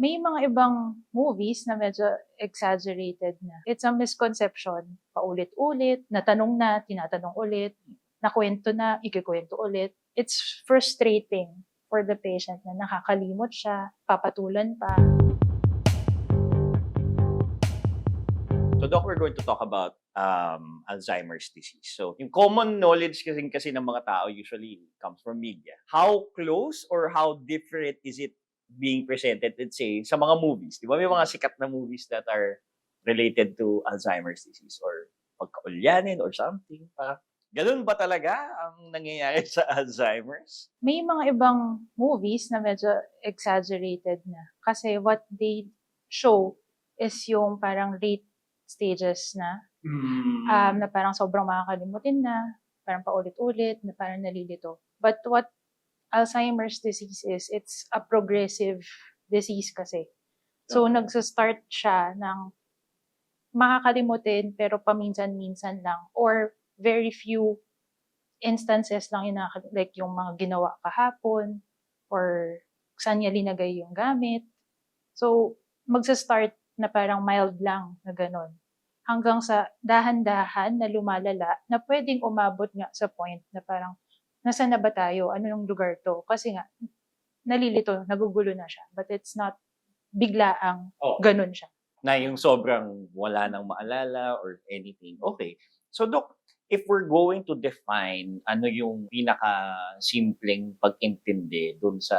may mga ibang movies na medyo exaggerated na. It's a misconception. Paulit-ulit, natanong na, tinatanong ulit, nakwento na, ikikwento ulit. It's frustrating for the patient na nakakalimot siya, papatulan pa. So, Doc, we're going to talk about um, Alzheimer's disease. So, yung common knowledge kasi, kasi ng mga tao usually comes from media. How close or how different is it being presented, let's say, sa mga movies? Di ba may mga sikat na movies that are related to Alzheimer's disease or pagkaulyanin or something? Parang, ganun ba talaga ang nangyayari sa Alzheimer's? May mga ibang movies na medyo exaggerated na. Kasi what they show is yung parang late stages na um, na parang sobrang makakalimutin na, parang paulit-ulit, na parang nalilito. But what Alzheimer's disease is, it's a progressive disease kasi. So, Okay. nagsa-start siya ng makakalimutin pero paminsan-minsan lang or very few instances lang yung like yung mga ginawa kahapon or saan niya linagay yung gamit. So, magsa-start na parang mild lang na ganun. Hanggang sa dahan-dahan na lumalala na pwedeng umabot nga sa point na parang nasaan na ba tayo? Ano yung lugar to? Kasi nga, nalilito, nagugulo na siya. But it's not biglaang Oh. ganun siya. na yung sobrang wala nang maalala or anything. Okay. So, Doc, if we're going to define ano yung pinaka-simpleng pag-intindi dun sa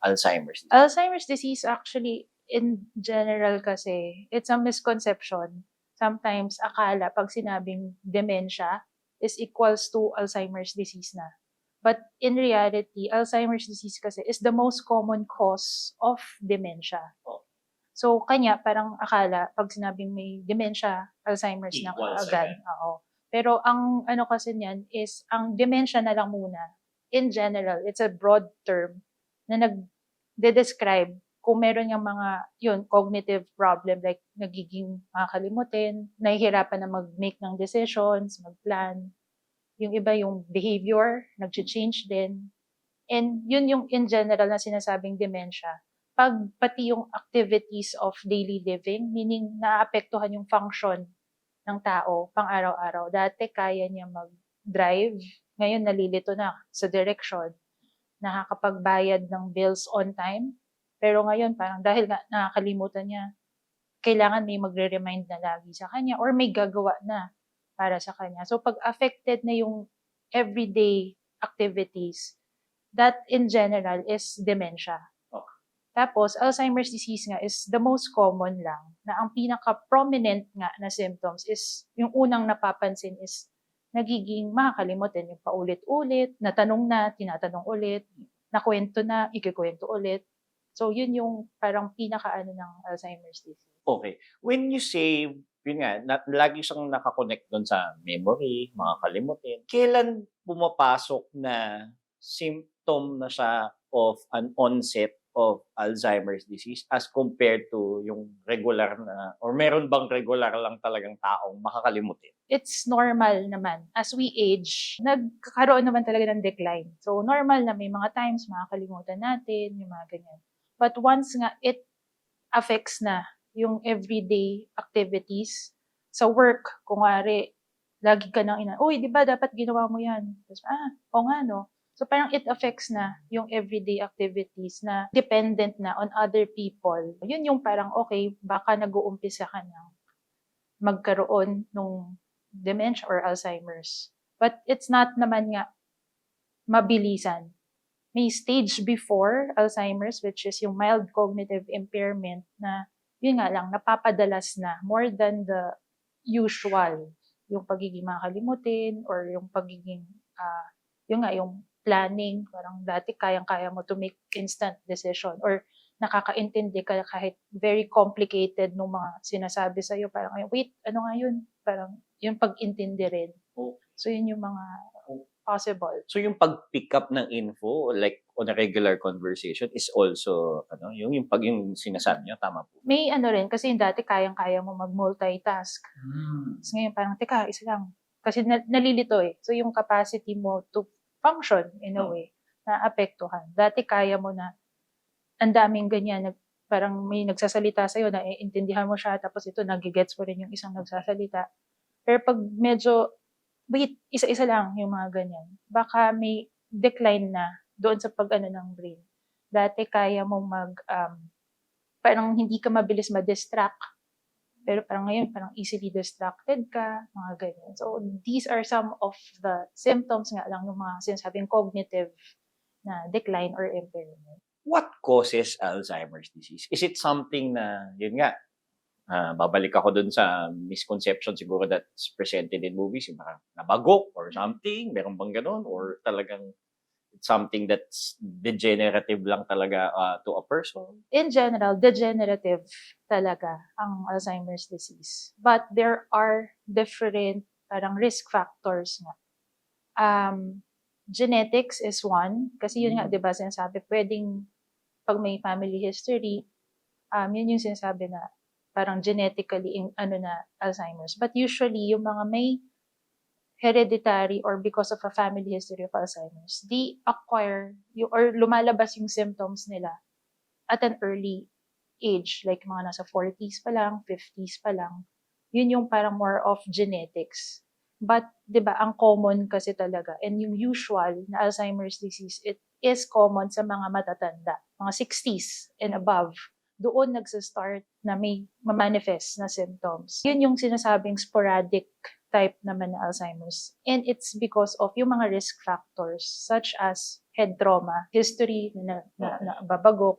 Alzheimer's disease. Alzheimer's disease actually, in general kasi, it's a misconception. Sometimes, akala pag sinabing dementia is equals to Alzheimer's disease na. But in reality, Alzheimer's disease kasi is the most common cause of dementia. Oh. So, kanya, parang akala, pag sinabing may dementia, Alzheimer's na Equals agad. agad. Oo. Pero ang ano kasi niyan is, ang dementia na lang muna. In general, it's a broad term na nag-describe kung meron yung mga, yun, cognitive problem, like nagiging makakalimutin, nahihirapan na mag-make ng decisions, mag-plan. Yung iba yung behavior, nag-change din. And yun yung in general na sinasabing dementia. Pag pati yung activities of daily living, meaning naapektuhan yung function ng tao pang araw-araw. Dati kaya niya mag-drive, ngayon nalilito na sa direction. Nakakapagbayad ng bills on time, pero ngayon parang dahil nakakalimutan niya, kailangan may magre-remind na lagi sa kanya or may gagawa na para sa kanya. So pag affected na yung everyday activities, that in general is dementia. Okay. Tapos, Alzheimer's disease nga is the most common lang na ang pinaka-prominent nga na symptoms is yung unang napapansin is nagiging makakalimutin yung paulit-ulit, natanong na, tinatanong ulit, nakwento na, ikikwento ulit. So, yun yung parang pinaka-ano ng Alzheimer's disease. Okay. When you say, yun nga, na, lagi siyang nakakonect doon sa memory, mga kalimutin, kailan pumapasok na symptom na siya of an onset of Alzheimer's disease as compared to yung regular na, or meron bang regular lang talagang taong makakalimutin? it's normal naman. As we age, nagkakaroon naman talaga ng decline. So, normal na may mga times makakalimutan natin, yung mga ganyan. But once nga it affects na yung everyday activities sa work, kung wari, lagi ka nang ina, uy, di ba dapat ginawa mo yan? Tapos, ah, o nga no. So parang it affects na yung everyday activities na dependent na on other people. Yun yung parang, okay, baka nag-uumpisa ka ng magkaroon nung dementia or Alzheimer's. But it's not naman nga mabilisan. May stage before Alzheimer's, which is yung mild cognitive impairment na yun nga lang, napapadalas na more than the usual. Yung pagiging makalimutin or yung pagiging, ah yun nga, yung planning. Parang dati kayang-kaya mo to make instant decision or nakakaintindi ka kahit very complicated nung mga sinasabi sa'yo. Parang, wait, ano nga yun? Parang, yung pag-intindi rin. Oh. So, yun yung mga possible. So yung pag-pick up ng info, like on a regular conversation, is also, ano, yung, yung pag yung sinasabi niyo, tama po. May ano rin, kasi yung dati kayang-kaya mo mag-multitask. Tapos ngayon parang, teka, isa lang. Kasi na- nalilito eh. So yung capacity mo to function in a Oh. way, na apektuhan. Dati kaya mo na, ang daming ganyan, nag, parang may nagsasalita sa'yo, naiintindihan mo siya, tapos ito, nagigets mo rin yung isang nagsasalita. Pero pag medyo, wait, isa-isa lang yung mga ganyan, baka may decline na doon sa pag-ano ng brain. Dati kaya mong mag, um, parang hindi ka mabilis ma-distract. Pero parang ngayon, parang easily distracted ka, mga ganyan. So, these are some of the symptoms nga lang ng mga sinasabing cognitive na decline or impairment. What causes Alzheimer's disease? Is it something na, yun nga, ah, babalik ako dun sa misconception siguro that's presented in movies, yung parang nabagok or something, meron bang ganun? Or talagang something that's degenerative lang talaga ah, to a person? in general, degenerative talaga ang Alzheimer's disease. But there are different parang risk factors nga. Um, genetics is one. Kasi yun nga, di ba, sinasabi, pwedeng pag may family history, um, yun yung sinasabi na parang genetically in, ano na Alzheimer's. But usually, yung mga may hereditary or because of a family history of Alzheimer's, they acquire yung, or lumalabas yung symptoms nila at an early age, like mga nasa 40s pa lang, 50s pa lang. Yun yung parang more of genetics. But, di ba, ang common kasi talaga, and yung usual na Alzheimer's disease, it is common sa mga matatanda, mga 60s and above. Doon nagsa-start na may ma-manifest na symptoms. Yun yung sinasabing sporadic type naman na Alzheimer's. And it's because of yung mga risk factors such as head trauma, history na, na, na babagok,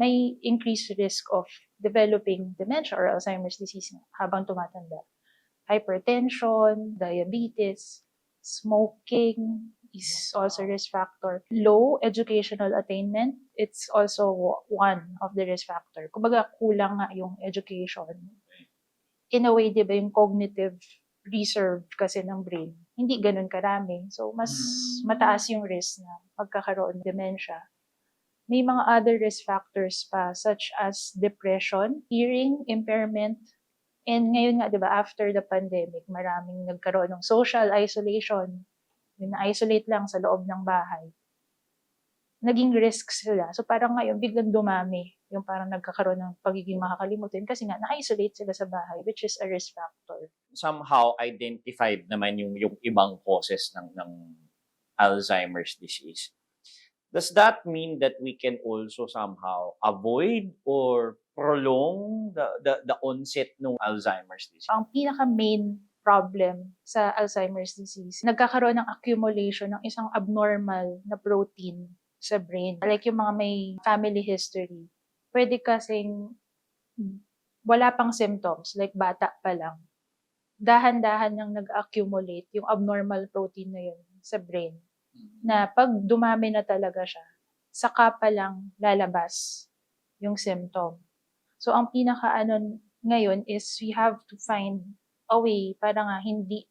may increased risk of developing dementia or Alzheimer's disease habang tumatanda. Hypertension, diabetes, smoking is also risk factor. Low educational attainment, it's also one of the risk factor. Kumbaga, kulang nga yung education. In a way, di ba, yung cognitive reserve kasi ng brain, hindi ganun karami. So, mas Mm. mataas yung risk na pagkakaroon ng dementia. May mga other risk factors pa such as depression, hearing impairment, and ngayon nga, di ba, after the pandemic, maraming nagkaroon ng social isolation, yung na-isolate lang sa loob ng bahay. Naging risk sila. So parang ngayon, biglang dumami yung parang nagkakaroon ng pagiging makakalimutin kasi nga na-isolate sila sa bahay, which is a risk factor. Somehow identified naman yung yung ibang causes ng ng Alzheimer's disease. Does that mean that we can also somehow avoid or prolong the the, the onset ng Alzheimer's disease? ang pinaka-main problem sa Alzheimer's disease, nagkakaroon ng accumulation ng isang abnormal na protein sa brain. Like yung mga may family history, pwede kasing wala pang symptoms, like bata pa lang. Dahan-dahan nang nag-accumulate yung abnormal protein na yun sa brain. Na pag dumami na talaga siya, saka pa lang lalabas yung symptom. So, ang pinaka-ano ngayon is we have to find a way para nga hindi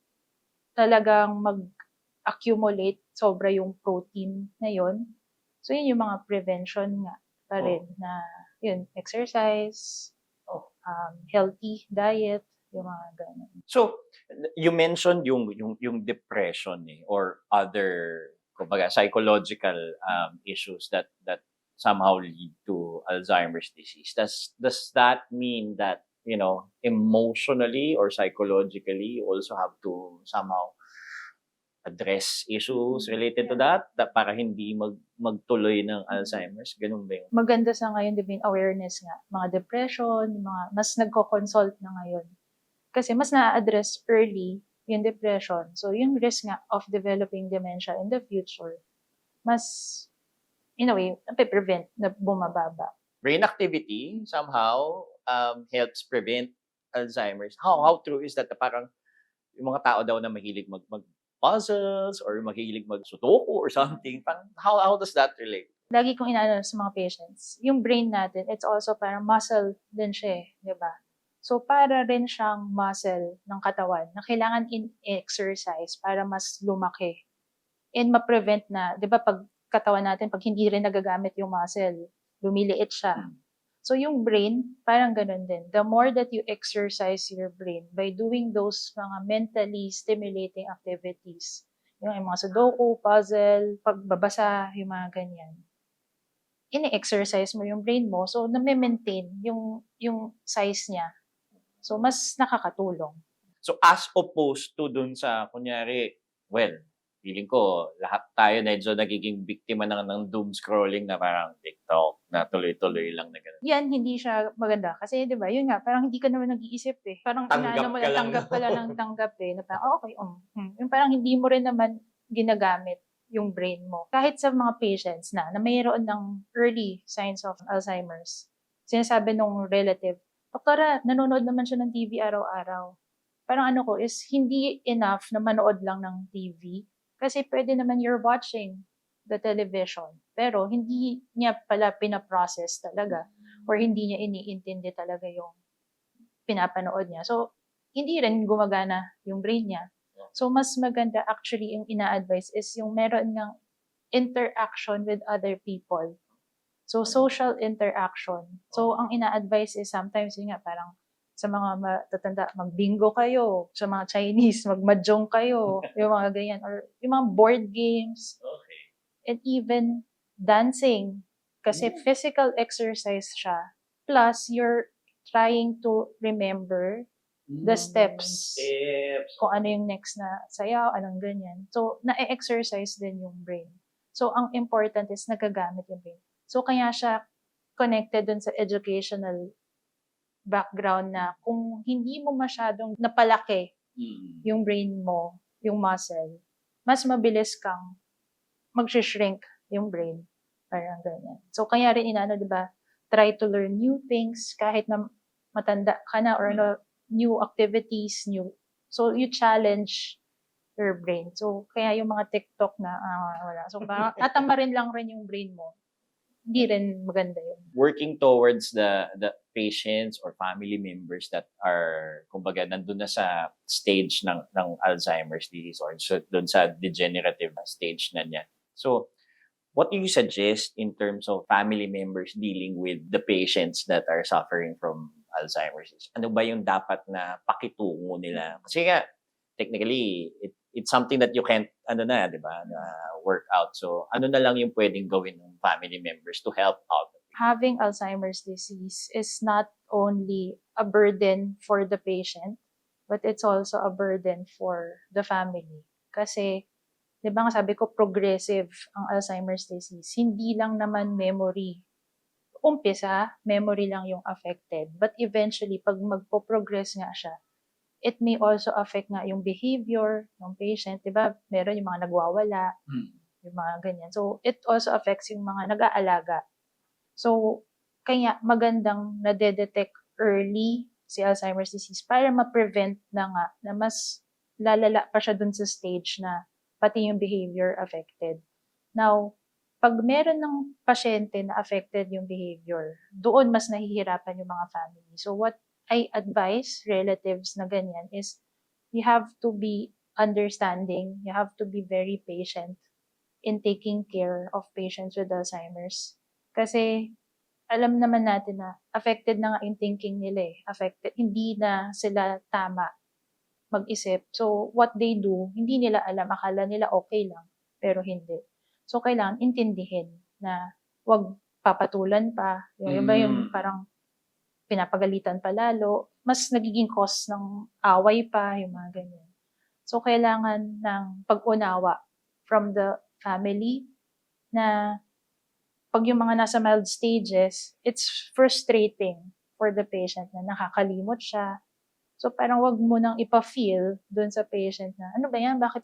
talagang mag-accumulate sobra yung protein na yun. So, yun yung mga prevention nga pa rin na yun, exercise, um, healthy diet, yung mga ganun. So, you mentioned yung yung yung depression eh, or other kumbaga psychological um, issues that that somehow lead to Alzheimer's disease. Does does that mean that you know emotionally or psychologically you also have to somehow address issues related to that, that para hindi mag magtuloy ng Alzheimer's? Ganun ba yun? Maganda sa ngayon, di ba, yung awareness nga. Mga depression, mga, mas nagko-consult na ngayon. Kasi mas na-address early yung depression. So, yung risk nga of developing dementia in the future, mas, in a way, prevent na bumababa. brain activity somehow um, helps prevent Alzheimer's. How how true is that? Parang yung mga tao daw na mahilig mag mag puzzles or mahilig mag sudoku or something. Parang how how does that relate? lagi kong inaano sa mga patients, yung brain natin, it's also parang muscle din siya, eh, di ba? So, para rin siyang muscle ng katawan na kailangan in-exercise para mas lumaki. And ma-prevent na, di ba, pag katawan natin, pag hindi rin nagagamit yung muscle, lumiliit siya. Hmm. So, yung brain, parang ganun din. The more that you exercise your brain by doing those mga mentally stimulating activities, yung, yung mga sudoku, puzzle, pagbabasa, yung mga ganyan, ini-exercise mo yung brain mo, so na-maintain yung, yung size niya. So, mas nakakatulong. So as opposed to dun sa, kunyari, well, feeling ko, lahat tayo medyo nagiging biktima ng, ng doom scrolling na parang TikTok na tuloy-tuloy lang na gano'n. Yan, hindi siya maganda. Kasi, di ba, yun nga, parang hindi ka naman nag-iisip eh. Parang Tanggap mo ka lang, lang. tanggap ka lang ng tanggap eh. Na parang, oh, okay, um, hmm. Yung parang hindi mo rin naman ginagamit yung brain mo. Kahit sa mga patients na, na mayroon ng early signs of Alzheimer's, sinasabi nung relative, Doktora, nanonood naman siya ng TV araw-araw. Parang ano ko is, hindi enough na manood lang ng TV. Kasi pwede naman you're watching the television. Pero hindi niya pala pinaprocess talaga or hindi niya iniintindi talaga yung pinapanood niya. So, hindi rin gumagana yung brain niya. So, mas maganda actually yung ina-advise is yung meron ng interaction with other people. So, social interaction. So, ang ina-advise is sometimes yun nga, parang sa mga matatanda, mag-bingo kayo. Sa mga Chinese, mag-mahjong kayo. yung mga ganyan. Or yung mga board games Okay. and even dancing. Kasi physical exercise siya. Plus, you're trying to remember the steps. Steps. Kung ano yung next na sayaw, anong ganyan. So, na-exercise din yung brain. So, ang important is nagagamit yung brain. So, kaya siya connected dun sa educational background na kung hindi mo masyadong napalaki Mm. yung brain mo, yung muscle, mas mabilis kang mag-shrink yung brain. Parang ganyan. So, kaya rin inano, di ba, try to learn new things kahit na matanda ka na or ano, new activities, new. So, you challenge your brain. So, kaya yung mga TikTok na, ah, wala. So, parang tatamarin lang rin yung brain mo. Hindi rin maganda yun. working towards the the patients or family members that are kumbaga nandun na sa stage ng ng Alzheimer's disease or so, dun sa degenerative stage na niya. So what do you suggest in terms of family members dealing with the patients that are suffering from Alzheimer's disease? Ano ba yung dapat na pakitungo nila? Kasi nga technically it, it's something that you can't ano na, 'di ba? Na work out. So ano na lang yung pwedeng gawin ng family members to help out having Alzheimer's disease is not only a burden for the patient, but it's also a burden for the family. Kasi, di ba nga sabi ko, progressive ang Alzheimer's disease. Hindi lang naman memory. Umpisa, memory lang yung affected. But eventually, pag magpo-progress nga siya, it may also affect nga yung behavior ng patient. Di ba? Meron yung mga nagwawala, yung mga ganyan. So, it also affects yung mga nag-aalaga. So, kaya magandang na-detect early si Alzheimer's disease para ma-prevent na nga na mas lalala pa siya dun sa stage na pati yung behavior affected. Now, pag meron ng pasyente na affected yung behavior, doon mas nahihirapan yung mga family. So, what I advise relatives na ganyan is you have to be understanding, you have to be very patient in taking care of patients with Alzheimer's. Kasi alam naman natin na affected na nga yung thinking nila eh. Affected, hindi na sila tama mag-isip. So, what they do, hindi nila alam. Akala nila okay lang, pero hindi. So, kailangan intindihin na wag papatulan pa. Yung, iba yung Mm. parang pinapagalitan pa lalo. Mas nagiging cause ng away pa, yung mga ganyan. So, kailangan ng pag-unawa from the family na pag yung mga nasa mild stages, it's frustrating for the patient na nakakalimot siya. So parang wag mo nang ipa-feel dun sa patient na, ano ba yan? Bakit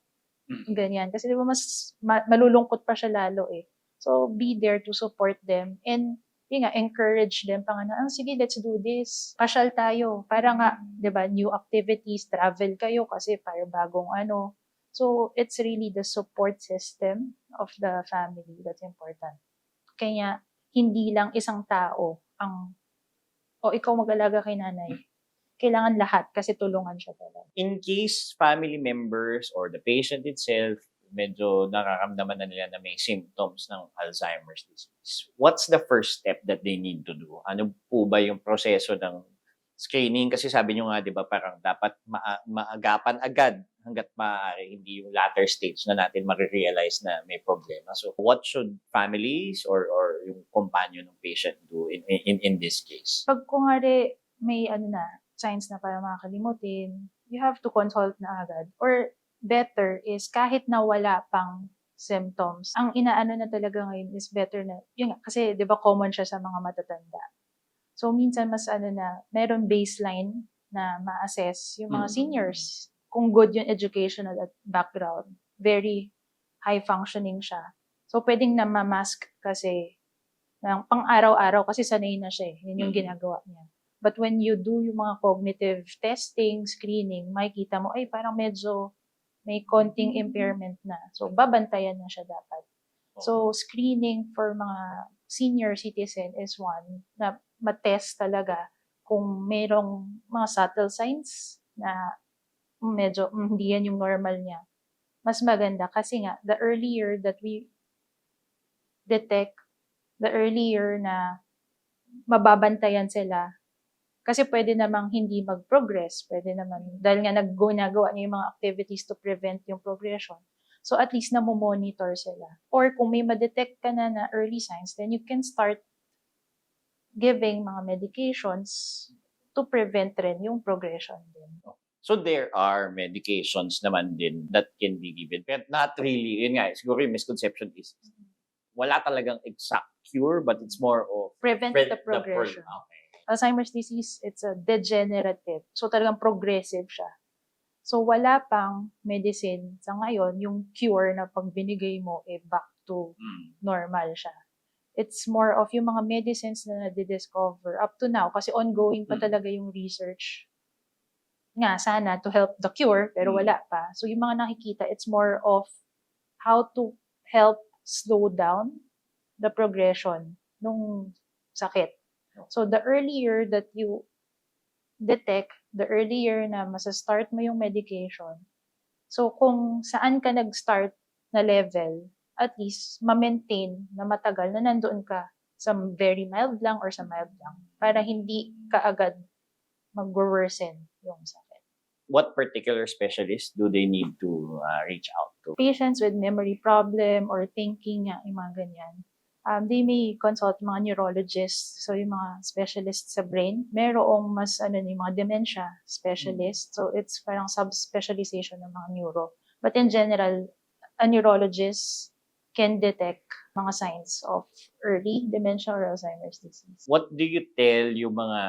ganyan? Kasi di ba mas ma- malulungkot pa siya lalo eh. So be there to support them and yun nga, encourage them pa nga na, ah, sige, let's do this. Pasyal tayo. Para nga, di ba, new activities, travel kayo kasi para bagong ano. So, it's really the support system of the family that's important. Kaya, hindi lang isang tao ang, o ikaw mag-alaga kay nanay. Kailangan lahat kasi tulungan siya talaga. in case family members or the patient itself medyo nararamdaman na nila na may symptoms ng Alzheimer's disease, what's the first step that they need to do? Ano po ba yung proseso ng screening kasi sabi nyo nga 'di ba parang dapat maa- maagapan agad hangga't maaari hindi yung latter stage na natin ma-realize na may problema. So what should families or or yung companion ng patient do in in in this case? Pag kunwari may ano na, signs na para makakalimutin, you have to consult na agad. Or better is kahit na wala pang symptoms, ang inaano na talaga ngayon is better na, yun nga, kasi di ba common siya sa mga matatanda. So minsan mas ano na, meron baseline na ma-assess yung mga Mm. seniors. Kung good yung educational at background, very high functioning siya. So pwedeng na ma-mask kasi ng pang-araw-araw kasi sanay na siya eh. Yun yung Mm. ginagawa niya. But when you do yung mga cognitive testing, screening, makikita mo, ay parang medyo may konting impairment na. So, babantayan na siya dapat. So, screening for mga senior citizen is one na matest talaga kung merong mga subtle signs na medyo mm, hindi yan yung normal niya. Mas maganda kasi nga, the earlier that we detect, the earlier na mababantayan sila, kasi pwede namang hindi mag-progress, pwede naman, dahil nga naggunagawa niya yung mga activities to prevent yung progression. So at least na monitor sila. Or kung may ma-detect ka na na early signs, then you can start giving mga medications to prevent rin yung progression din. So there are medications naman din that can be given. But not really, yun nga, siguro yung misconception is wala talagang exact cure, but it's more of Prevent pre- the progression. okay. Alzheimer's disease, it's a degenerative. So talagang progressive siya. So wala pang medicine sa ngayon, yung cure na pag binigay mo, eh back to Mm. normal siya. It's more of yung mga medicines na na-discover up to now kasi ongoing pa Mm. talaga yung research nga sana to help the cure pero Mm. wala pa. So yung mga nakikita, it's more of how to help slow down the progression nung sakit. So the earlier that you detect, the earlier na masa-start mo yung medication. So kung saan ka nag-start na level, at least ma-maintain na matagal na nandoon ka sa very mild lang or sa mild lang para hindi ka agad mag-worsen yung sakit. What particular specialist do they need to uh, reach out to? Patients with memory problem or thinking, yung mga ganyan, um, they may consult mga neurologists, so yung mga specialists sa brain. Merong mas ano yung mga dementia specialist, so it's parang subspecialization ng mga neuro. But in general, a neurologist can detect mga signs of early dementia or Alzheimer's disease. What do you tell yung mga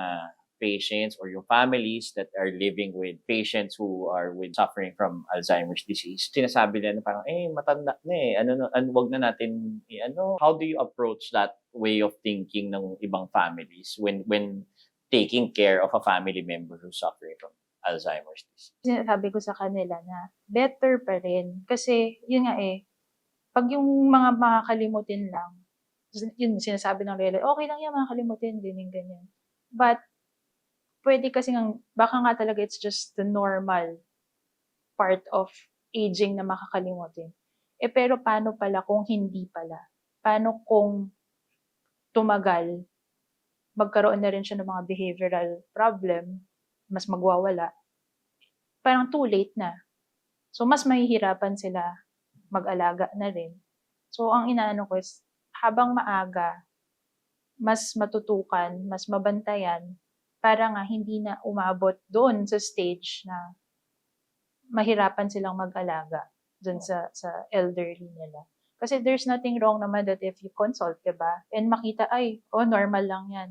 patients or yung families that are living with patients who are with suffering from Alzheimer's disease? Sinasabi nila na parang, eh, matanda na eh. Ano, ano, wag na natin, eh, ano, how do you approach that way of thinking ng ibang families when when taking care of a family member who's suffering from Alzheimer's disease? sinasabi ko sa kanila na better pa rin. Kasi, yun nga eh, pag yung mga makakalimutin lang, yun sinasabi ng Lele, okay lang yan, makakalimutin yung ganyan. But, pwede kasi nga, baka nga talaga it's just the normal part of aging na makakalimutin. Eh, pero paano pala kung hindi pala? Paano kung tumagal, magkaroon na rin siya ng mga behavioral problem, mas magwawala, parang too late na. So, mas mahihirapan sila mag-alaga na rin. So, ang inaano ko is, habang maaga, mas matutukan, mas mabantayan, para nga hindi na umabot doon sa stage na mahirapan silang mag-alaga doon sa, sa elderly nila. Kasi there's nothing wrong naman that if you consult, diba? And makita, ay, oh, normal lang yan.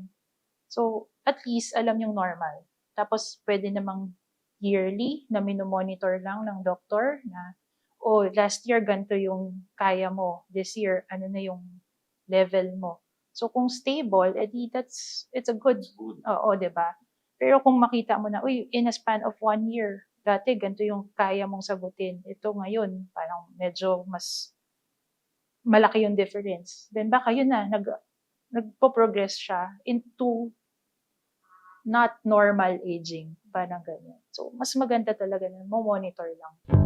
So, at least alam yung normal. Tapos, pwede namang yearly na minomonitor lang ng doktor na, oh, last year ganito yung kaya mo. This year, ano na yung level mo. So, kung stable, edi that's, it's a good, oo, di ba? Pero kung makita mo na, uy, in a span of one year, dati ganito yung kaya mong sagutin. Ito ngayon, parang medyo mas malaki yung difference. Then baka yun na, nag, nagpo-progress siya into not normal aging. Parang ganyan. So, mas maganda talaga na mo-monitor lang.